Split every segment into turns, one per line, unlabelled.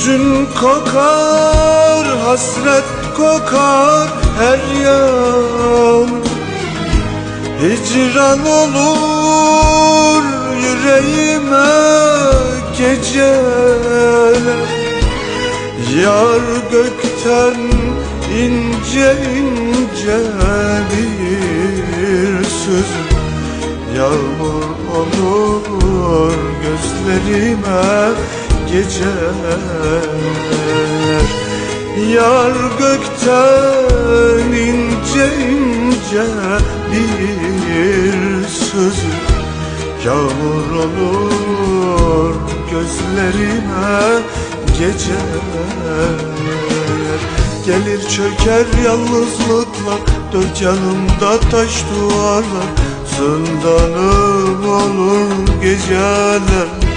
Hüzün kokar, hasret kokar her yan. Hicran olur yüreğime geceler. Yar gökten ince ince bir söz. Yağmur olur gözlerime geceler Yar gökten ince ince bir söz Yağmur olur gözlerime geceler Gelir çöker yalnızlıkla Dört yanımda taş duvarlar. Zindanım olur geceler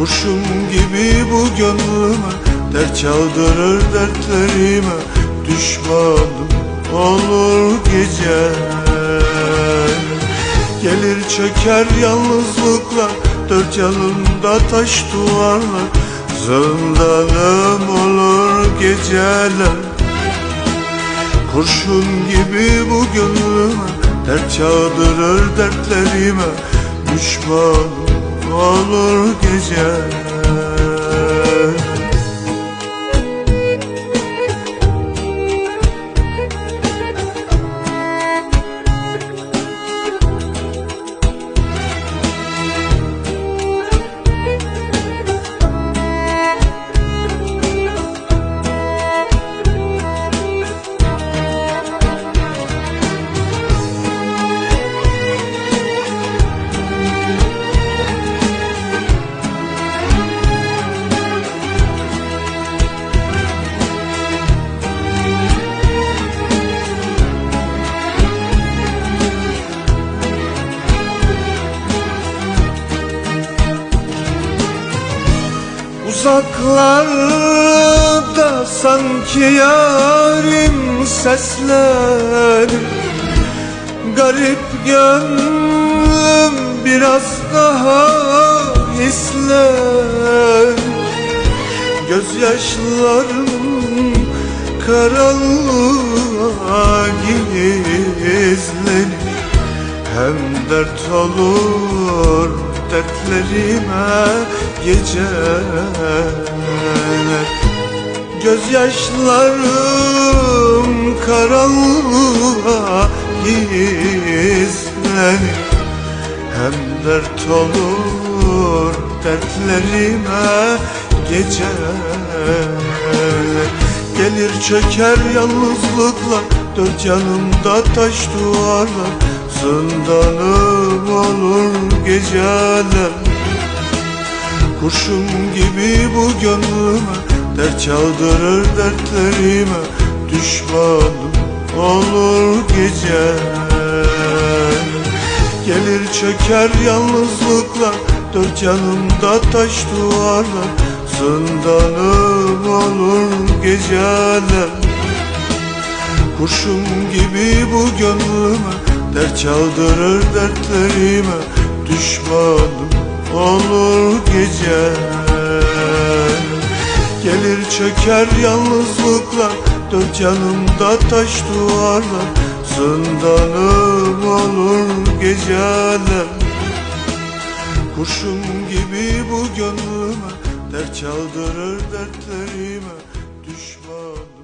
Kurşun gibi bu gönlüme Dert çaldırır dertlerime. Düşmanım olur geceler Gelir çöker yalnızlıklar Dört yanımda taş duvarlar. Zindanım olur geceler. Kurşun gibi bu gönlüme Dert çağdırır dertlerime. Düşmanım olur geceler Uzaklarda sanki yarim sesler. Garip gönlüm biraz daha hisler. Gözyaşlarım karanlığa gizlenir. Hem dert olur dertlerime geceler. Gözyaşlarım karanlığa gizlenir. Hem dert olur dertlerime geceler. Gelir çöker yalnızlıkla Dört yanımda taş duvarlar Zindanım olur geceler. Kurşun gibi bu gönlüme Dert çaldırır dertlerime. Düşmanım olur geceler. Gelir çöker yalnızlıkla Dört yanımda taş duvarlar. Zindanım olur geceler. Kurşun gibi bu gönlüme Dert çaldırır dertlerime Düşmanım olur geceler. Gelir çöker yalnızlıkla Dört yanımda taş duvarlar Zindanım olur geceler. Kurşun gibi bu gönlüme Dert çaldırır dertlerime Düşman